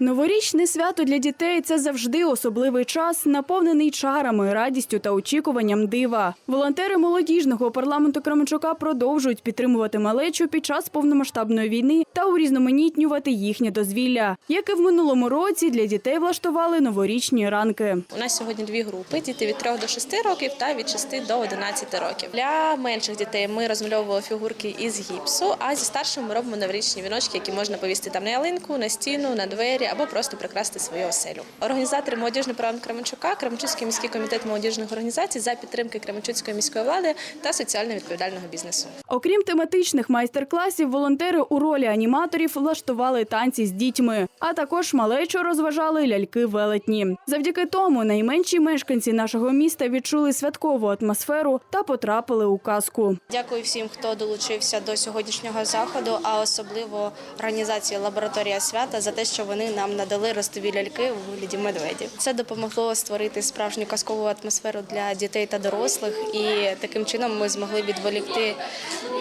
Новорічне свято для дітей це завжди особливий час, наповнений чарами, радістю та очікуванням дива. Волонтери молодіжного парламенту Кременчука продовжують підтримувати малечу під час повномасштабної війни та урізноманітнювати їхнє дозвілля. Як і в минулому році, для дітей влаштували новорічні ранки. У нас сьогодні дві групи: діти від 3 до 6 років та від 6 до 11 років. Для менших дітей ми розмальовували фігурки із гіпсу. А зі старшими ми робимо новорічні віночки, які можна повісти там на ялинку, на стіну, на двері або просто прикрасти свою оселю. Організатори молодіжного програм Кременчука, Кременчуцький міський комітет молодіжних організацій за підтримки Кременчуцької міської влади та соціально відповідального бізнесу. Окрім тематичних майстер-класів, волонтери у ролі аніматорів влаштували танці з дітьми, а також малечо розважали ляльки велетні. Завдяки тому найменші мешканці нашого міста відчули святкову атмосферу та потрапили у казку. Дякую всім, хто долучився до сьогоднішнього заходу, а особливо організації лабораторія свята за те, що вони нам надали ростові ляльки у вигляді медведів. Це допомогло створити справжню казкову атмосферу для дітей та дорослих, і таким чином ми змогли відволікти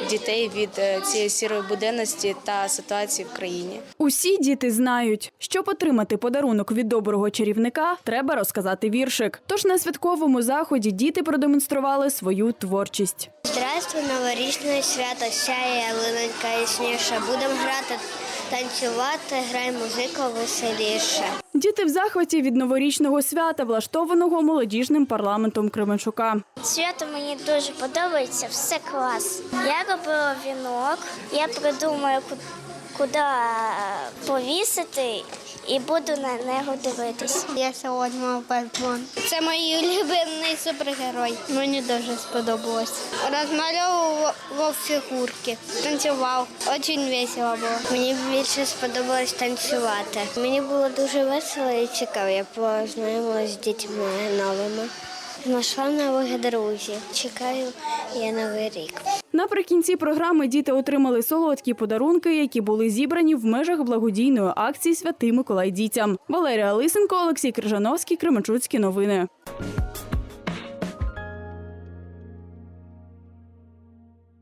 дітей від е, цієї сірої буденності та ситуації в країні. Усі діти знають, щоб отримати подарунок від доброго чарівника, треба розказати віршик. Тож на святковому заході діти продемонстрували свою творчість. Здравствуй, новорічне свято, сяє ялинонька ясніша. Будемо грати, танцювати, грай музику веселіше. Діти в захваті від новорічного свята, влаштованого молодіжним парламентом Кременчука. Свято мені дуже подобається, все клас. Я робила вінок, я придумаю, куди повісити і буду на нього дивитись. Я сьогодні мав Бетмен. Це мій улюблений супергерой. Мені дуже сподобалось. Розмальовував фігурки, танцював. Дуже весело було. Мені більше сподобалось танцювати. Мені було дуже весело і цікаво. Я познайомилася з дітьми новими. Знайшла нових друзів. Чекаю я новий рік. Наприкінці програми діти отримали солодкі подарунки, які були зібрані в межах благодійної акції Святий Миколай дітям. Валерія Лисенко, Олексій Крижановський, Кременчуцькі новини.